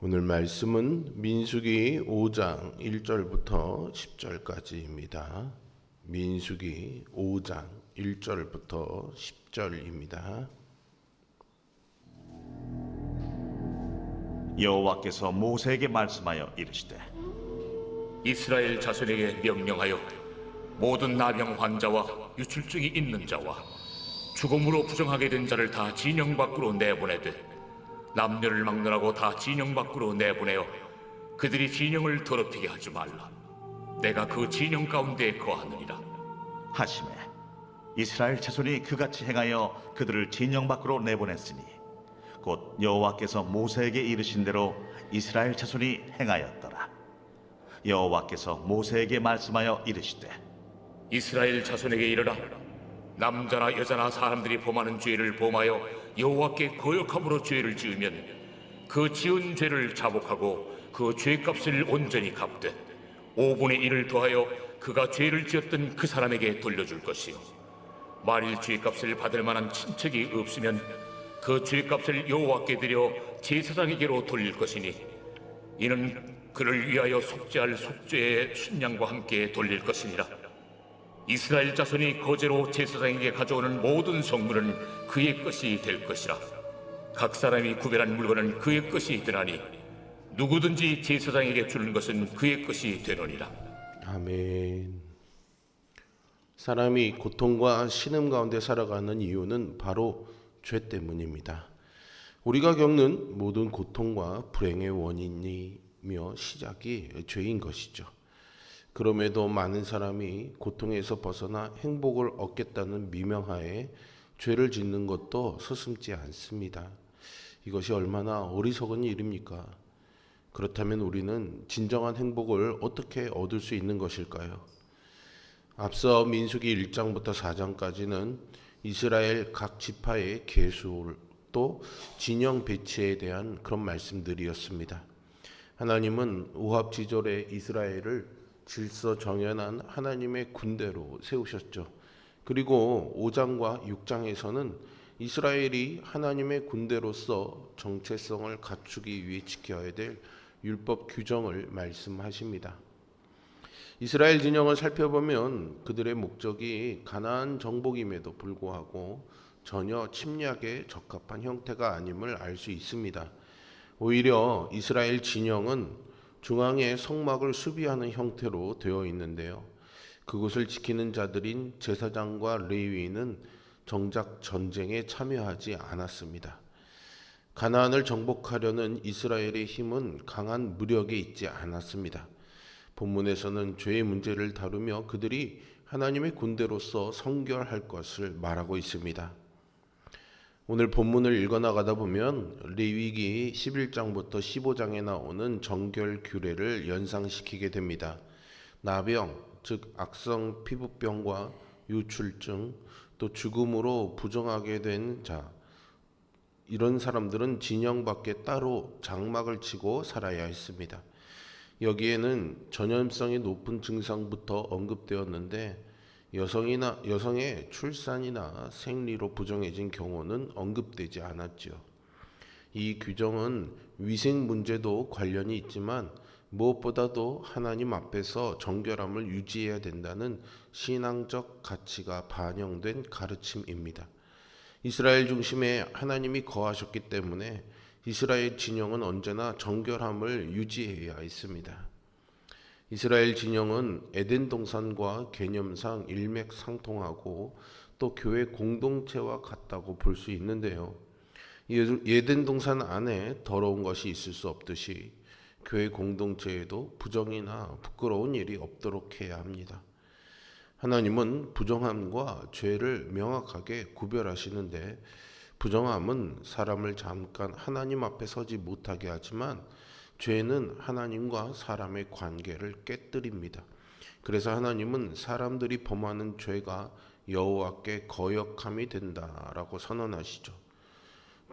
오늘 말씀은 민수기 5장 1절부터 10절까지입니다. 민수기 5장 1절부터 10절입니다. 여호와께서 모세에게 말씀하여 이르시되 이스라엘 자손에게 명령하여 모든 나병 환자와 유출증이 있는 자와 죽음으로 부정하게 된 자를 다 진영 밖으로 내보내되 남녀를 막론하고 다 진영 밖으로 내보내어 그들이 진영을 더럽히게 하지 말라. 내가 그 진영 가운데 거하느니라. 하심에 이스라엘 자손이 그같이 행하여 그들을 진영 밖으로 내보냈으니 곧 여호와께서 모세에게 이르신 대로 이스라엘 자손이 행하였더라 여호와께서 모세에게 말씀하여 이르시되 이스라엘 자손에게 이르라 남자나 여자나 사람들이 범하는 죄를 범하여 여호와께 거역함으로 죄를 지으면 그 지은 죄를 자복하고 그 죄값을 온전히 갚되 5분의 1을 더하여 그가 죄를 지었던 그 사람에게 돌려줄 것이요. 만일 죄값을 받을 만한 친척이 없으면 그 죄값을 여호와께 드려 제사장에게로 돌릴 것이니 이는 그를 위하여 속죄할 속죄의 순양과 함께 돌릴 것이니라 이스라엘 자손이 거제로 제사장에게 가져오는 모든 성물은 그의 것이 될 것이라. 각 사람이 구별한 물건은 그의 것이 되나니 누구든지 제사장에게 주는 것은 그의 것이 되느니라. 아멘. 사람이 고통과 신음 가운데 살아가는 이유는 바로 죄 때문입니다. 우리가 겪는 모든 고통과 불행의 원인이며 시작이 죄인 것이죠. 그럼에도 많은 사람이 고통에서 벗어나 행복을 얻겠다는 미명하에 죄를 짓는 것도 서슴지 않습니다. 이것이 얼마나 어리석은 일입니까? 그렇다면 우리는 진정한 행복을 어떻게 얻을 수 있는 것일까요? 앞서 민수기 1장부터 4장까지는 이스라엘 각 지파의 계수 또 진영 배치에 대한 그런 말씀들이었습니다. 하나님은 우합지졸의 이스라엘을 질서 정연한 하나님의 군대로 세우셨죠. 그리고 5장과 6장에서는 이스라엘이 하나님의 군대로서 정체성을 갖추기 위해 지켜야 될 율법 규정을 말씀하십니다. 이스라엘 진영을 살펴보면 그들의 목적이 가나안 정복임에도 불구하고 전혀 침략에 적합한 형태가 아님을 알 수 있습니다. 오히려 이스라엘 진영은 중앙에 성막을 수비하는 형태로 되어 있는데요. 그곳을 지키는 자들인 제사장과 레위인은 정작 전쟁에 참여하지 않았습니다. 가나안을 정복하려는 이스라엘의 힘은 강한 무력에 있지 않았습니다. 본문에서는 죄의 문제를 다루며 그들이 하나님의 군대로서 성결할 것을 말하고 있습니다. 오늘 본문을 읽어 나가다 보면 레위기 11장부터 15장에 나오는 정결 규례를 연상시키게 됩니다. 나병, 즉 악성 피부병과 유출증, 또 죽음으로 부정하게 된 자, 이런 사람들은 진영 밖에 따로 장막을 치고 살아야 했습니다. 여기에는 전염성이 높은 증상부터 언급되었는데 여성이나 여성의 출산이나 생리로 부정해진 경우는 언급되지 않았죠. 이 규정은 위생 문제도 관련이 있지만 무엇보다도 하나님 앞에서 정결함을 유지해야 된다는 신앙적 가치가 반영된 가르침입니다. 이스라엘 중심에 하나님이 거하셨기 때문에 이스라엘 진영은 언제나 정결함을 유지해야 했습니다. 이스라엘 진영은 에덴 동산과 개념상 일맥상통하고 또 교회 공동체와 같다고 볼 수 있는데요. 에덴 동산 안에 더러운 것이 있을 수 없듯이 교회 공동체에도 부정이나 부끄러운 일이 없도록 해야 합니다. 하나님은 부정함과 죄를 명확하게 구별하시는데 부정함은 사람을 잠깐 하나님 앞에 서지 못하게 하지만 죄는 하나님과 사람의 관계를 깨뜨립니다. 그래서 하나님은 사람들이 범하는 죄가 여호와께 거역함이 된다라고 선언하시죠.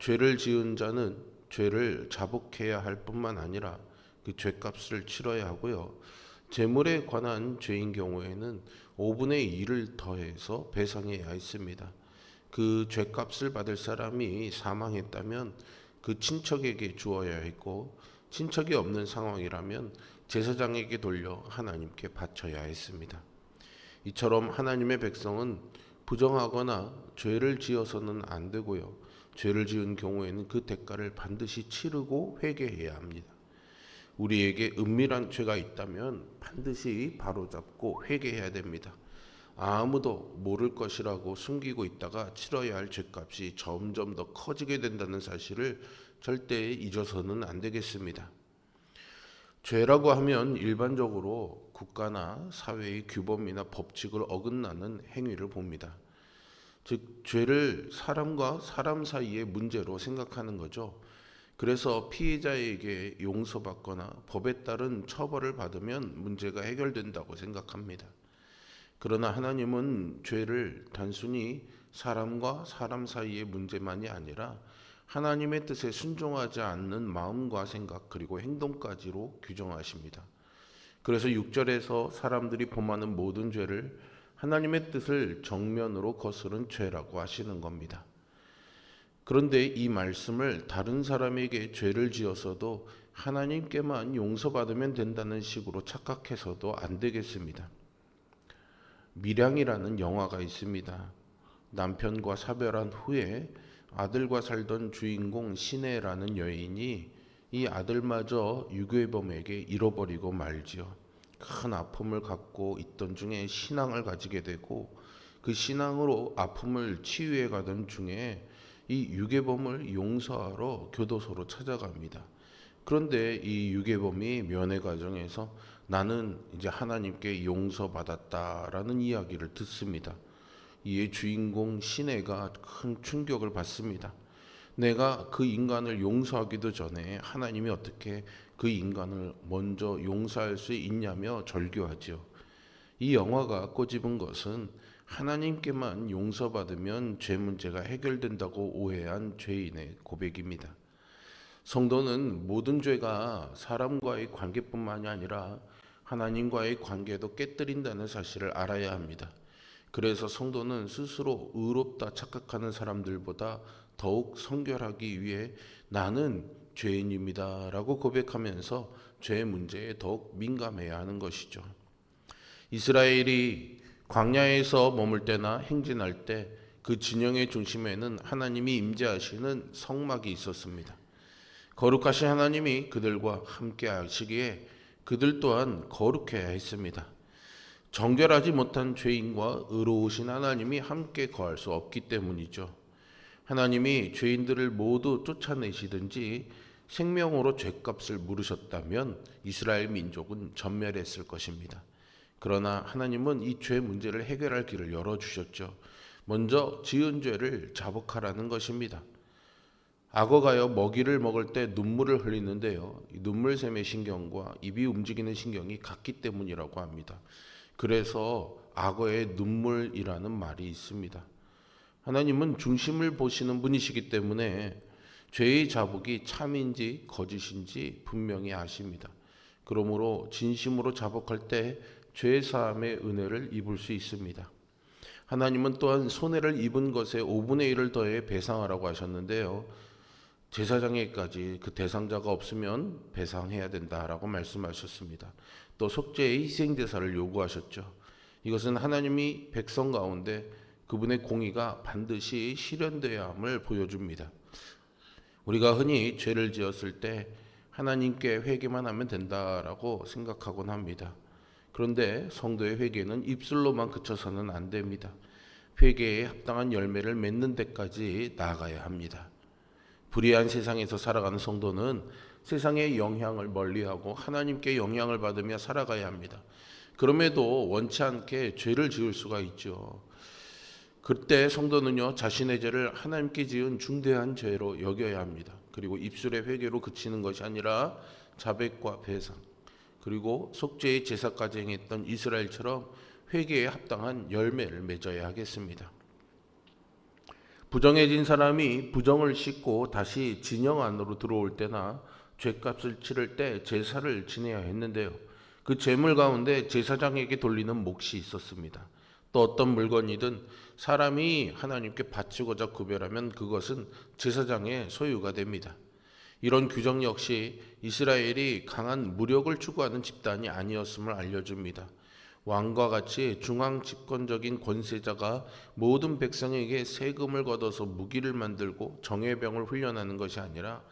죄를 지은 자는 죄를 자복해야 할 뿐만 아니라 그 죄값을 치러야 하고요. 재물에 관한 죄인 경우에는 5분의 1을 더해서 배상해야 했습니다. 그 죄값을 받을 사람이 사망했다면 그 친척에게 주어야 했고 친척이 없는 상황이라면 제사장에게 돌려 하나님께 바쳐야 했습니다. 이처럼 하나님의 백성은 부정하거나 죄를 지어서는 안 되고요. 죄를 지은 경우에는 그 대가를 반드시 치르고 회개해야 합니다. 우리에게 은밀한 죄가 있다면 반드시 바로잡고 회개해야 됩니다. 아무도 모를 것이라고 숨기고 있다가 치러야 할 죄값이 점점 더 커지게 된다는 사실을 절대 잊어서는 안 되겠습니다. 죄라고 하면 일반적으로 국가나 사회의 규범이나 법칙을 어긋나는 행위를 봅니다. 즉 죄를 사람과 사람 사이의 문제로 생각하는 거죠. 그래서 피해자에게 용서받거나 법에 따른 처벌을 받으면 문제가 해결된다고 생각합니다. 그러나 하나님은 죄를 단순히 사람과 사람 사이의 문제만이 아니라 하나님의 뜻에 순종하지 않는 마음과 생각 그리고 행동까지로 규정하십니다. 그래서 6절에서 사람들이 범하는 모든 죄를 하나님의 뜻을 정면으로 거스른 죄라고 하시는 겁니다. 그런데 이 말씀을 다른 사람에게 죄를 지어서도 하나님께만 용서받으면 된다는 식으로 착각해서도 안 되겠습니다. 미량이라는 영화가 있습니다. 남편과 사별한 후에 아들과 살던 주인공 신혜라는 여인이 이 아들마저 유괴범에게 잃어버리고 말지요. 큰 아픔을 갖고 있던 중에 신앙을 가지게 되고 그 신앙으로 아픔을 치유해 가던 중에 이 유괴범을 용서하러 교도소로 찾아갑니다. 그런데 이 유괴범이 면회 과정에서 나는 이제 하나님께 용서받았다라는 이야기를 듣습니다. 이에 주인공 신혜가 큰 충격을 받습니다. 내가 그 인간을 용서하기도 전에 하나님이 어떻게 그 인간을 먼저 용서할 수 있냐며 절규하지요. 이 영화가 꼬집은 것은 하나님께만 용서받으면 죄 문제가 해결된다고 오해한 죄인의 고백입니다. 성도는 모든 죄가 사람과의 관계뿐만이 아니라 하나님과의 관계도 깨뜨린다는 사실을 알아야 합니다. 그래서 성도는 스스로 의롭다 착각하는 사람들보다 더욱 성결하기 위해 나는 죄인입니다 라고 고백하면서 죄 문제에 더욱 민감해야 하는 것이죠. 이스라엘이 광야에서 머물 때나 행진할 때 그 진영의 중심에는 하나님이 임재하시는 성막이 있었습니다. 거룩하신 하나님이 그들과 함께 하시기에 그들 또한 거룩해야 했습니다. 정결하지 못한 죄인과 의로우신 하나님이 함께 거할 수 없기 때문이죠. 하나님이 죄인들을 모두 쫓아내시든지 생명으로 죄값을 물으셨다면 이스라엘 민족은 전멸했을 것입니다. 그러나 하나님은 이 죄 문제를 해결할 길을 열어주셨죠. 먼저 지은 죄를 자복하라는 것입니다. 악어가요 먹이를 먹을 때 눈물을 흘리는데요. 이 눈물샘의 신경과 입이 움직이는 신경이 같기 때문이라고 합니다. 그래서 악어의 눈물이라는 말이 있습니다. 하나님은 중심을 보시는 분이시기 때문에 죄의 자복이 참인지 거짓인지 분명히 아십니다. 그러므로 진심으로 자복할 때 죄 사함의 은혜를 입을 수 있습니다. 하나님은 또한 손해를 입은 것에 5분의 1을 더해 배상하라고 하셨는데요. 제사장에까지 그 대상자가 없으면 배상해야 된다라고 말씀하셨습니다. 또 속죄의 희생 대사를 요구하셨죠. 이것은 하나님이 백성 가운데 그분의 공의가 반드시 실현되어야 함을 보여줍니다. 우리가 흔히 죄를 지었을 때 하나님께 회개만 하면 된다라고 생각하곤 합니다. 그런데 성도의 회개는 입술로만 그쳐서는 안 됩니다. 회개에 합당한 열매를 맺는 데까지 나아가야 합니다. 불의한 세상에서 살아가는 성도는 세상의 영향을 멀리하고 하나님께 영향을 받으며 살아가야 합니다. 그럼에도 원치 않게 죄를 지을 수가 있죠. 그때 성도는요 자신의 죄를 하나님께 지은 중대한 죄로 여겨야 합니다. 그리고 입술의 회개로 그치는 것이 아니라 자백과 배상 그리고 속죄의 제사까지 행했던 이스라엘처럼 회개에 합당한 열매를 맺어야 하겠습니다. 부정해진 사람이 부정을 씻고 다시 진영 안으로 들어올 때나 죄값을 치를 때 제사를 지내야 했는데요. 그 제물 가운데 제사장에게 돌리는 몫이 있었습니다. 또 어떤 물건이든 사람이 하나님께 바치고자 구별하면 그것은 제사장의 소유가 됩니다. 이런 규정 역시 이스라엘이 강한 무력을 추구하는 집단이 아니었음을 알려줍니다. 왕과 같이 중앙 집권적인 권세자가 모든 백성에게 세금을 걷어서 무기를 만들고 정예병을 훈련하는 것이 아니라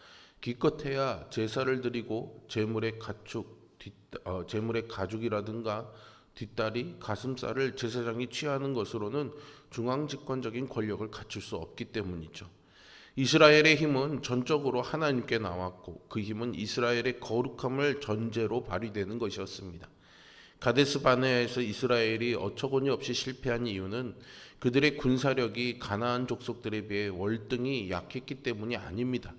기껏해야 제사를 드리고 재물의 가축, 뒷, 어, 재물의 가죽이라든가 뒷다리, 가슴살을 제사장이 취하는 것으로는 중앙 집권적인 권력을 갖출 수 없기 때문이죠. 이스라엘의 힘은 전적으로 하나님께 나왔고 그 힘은 이스라엘의 거룩함을 전제로 발휘되는 것이었습니다. 가데스 바네아에서 이스라엘이 어처구니 없이 실패한 이유는 그들의 군사력이 가나안 족속들에 비해 월등히 약했기 때문이 아닙니다.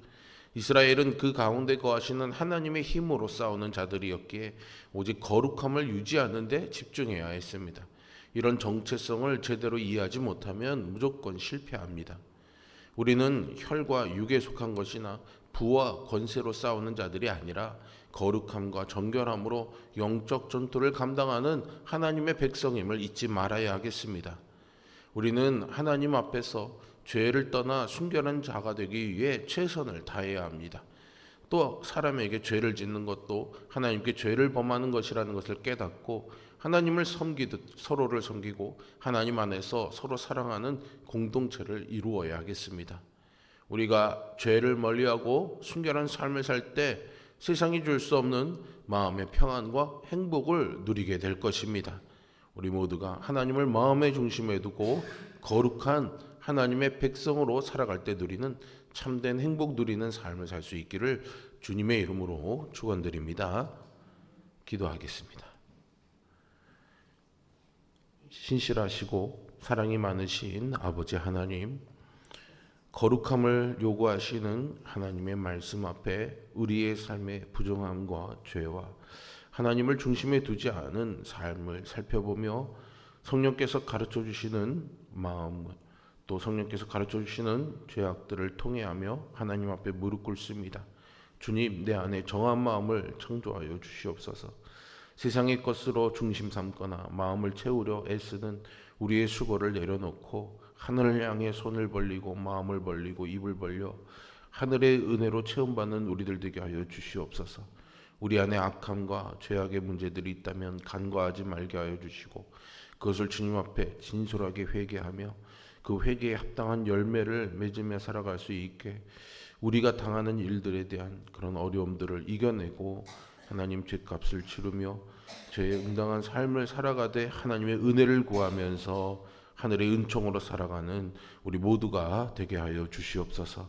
이스라엘은 그 가운데 거하시는 하나님의 힘으로 싸우는 자들이었기에 오직 거룩함을 유지하는 데 집중해야 했습니다. 이런 정체성을 제대로 이해하지 못하면 무조건 실패합니다. 우리는 혈과 육에 속한 것이나 부와 권세로 싸우는 자들이 아니라 거룩함과 정결함으로 영적 전투를 감당하는 하나님의 백성임을 잊지 말아야 하겠습니다. 우리는 하나님 앞에서 죄를 떠나 순결한 자가 되기 위해 최선을 다해야 합니다. 또 사람에게 죄를 짓는 것도 하나님께 죄를 범하는 것이라는 것을 깨닫고 하나님을 섬기듯 서로를 섬기고 하나님 안에서 서로 사랑하는 공동체를 이루어야 하겠습니다. 우리가 죄를 멀리하고 순결한 삶을 살 때 세상이 줄 수 없는 마음의 평안과 행복을 누리게 될 것입니다. 우리 모두가 하나님을 마음의 중심에 두고 거룩한 하나님의 백성으로 살아갈 때 누리는 참된 행복 누리는 삶을 살 수 있기를 주님의 이름으로 축원드립니다. 기도하겠습니다. 신실하시고 사랑이 많으신 아버지 하나님, 거룩함을 요구하시는 하나님의 말씀 앞에 우리의 삶의 부정함과 죄와 하나님을 중심에 두지 않은 삶을 살펴보며 성령께서 가르쳐 주시는 마음 또 성령께서 가르쳐 주시는 죄악들을 통해하며 하나님 앞에 무릎 꿇습니다. 주님 내 안에 정한 마음을 창조하여 주시옵소서. 세상의 것으로 중심 삼거나 마음을 채우려 애쓰는 우리의 수고를 내려놓고 하늘을 향해 손을 벌리고 마음을 벌리고 입을 벌려 하늘의 은혜로 체험받는 우리들 되게 하여 주시옵소서. 우리 안에 악함과 죄악의 문제들이 있다면 간과하지 말게 하여 주시고 그것을 주님 앞에 진솔하게 회개하며 그 회개에 합당한 열매를 맺으며 살아갈 수 있게 우리가 당하는 일들에 대한 그런 어려움들을 이겨내고 하나님 죄값을 치르며 죄에 응당한 삶을 살아가되 하나님의 은혜를 구하면서 하늘의 은총으로 살아가는 우리 모두가 되게 하여 주시옵소서.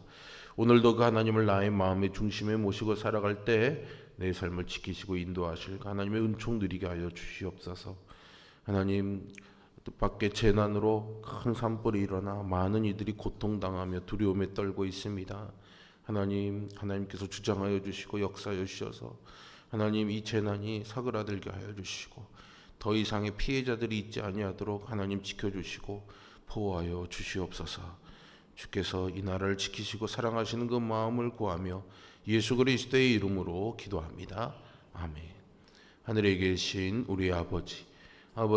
오늘도 그 하나님을 나의 마음의 중심에 모시고 살아갈 때 내 삶을 지키시고 인도하실 그 하나님의 은총 누리게 하여 주시옵소서. 하나님 밖에 재난으로 큰 산불이 일어나 많은 이들이 고통당하며 두려움에 떨고 있습니다. 하나님, 하나님께서 주장하여 주시고 역사하여 주셔서 하나님 이 재난이 사그라들게 하여 주시고 더 이상의 피해자들이 있지 아니하도록 하나님 지켜주시고 보호하여 주시옵소서. 주께서 이 나라를 지키시고 사랑하시는 그 마음을 구하며 예수 그리스도의 이름으로 기도합니다. 아멘. 하늘에 계신 우리 아버지, 아버지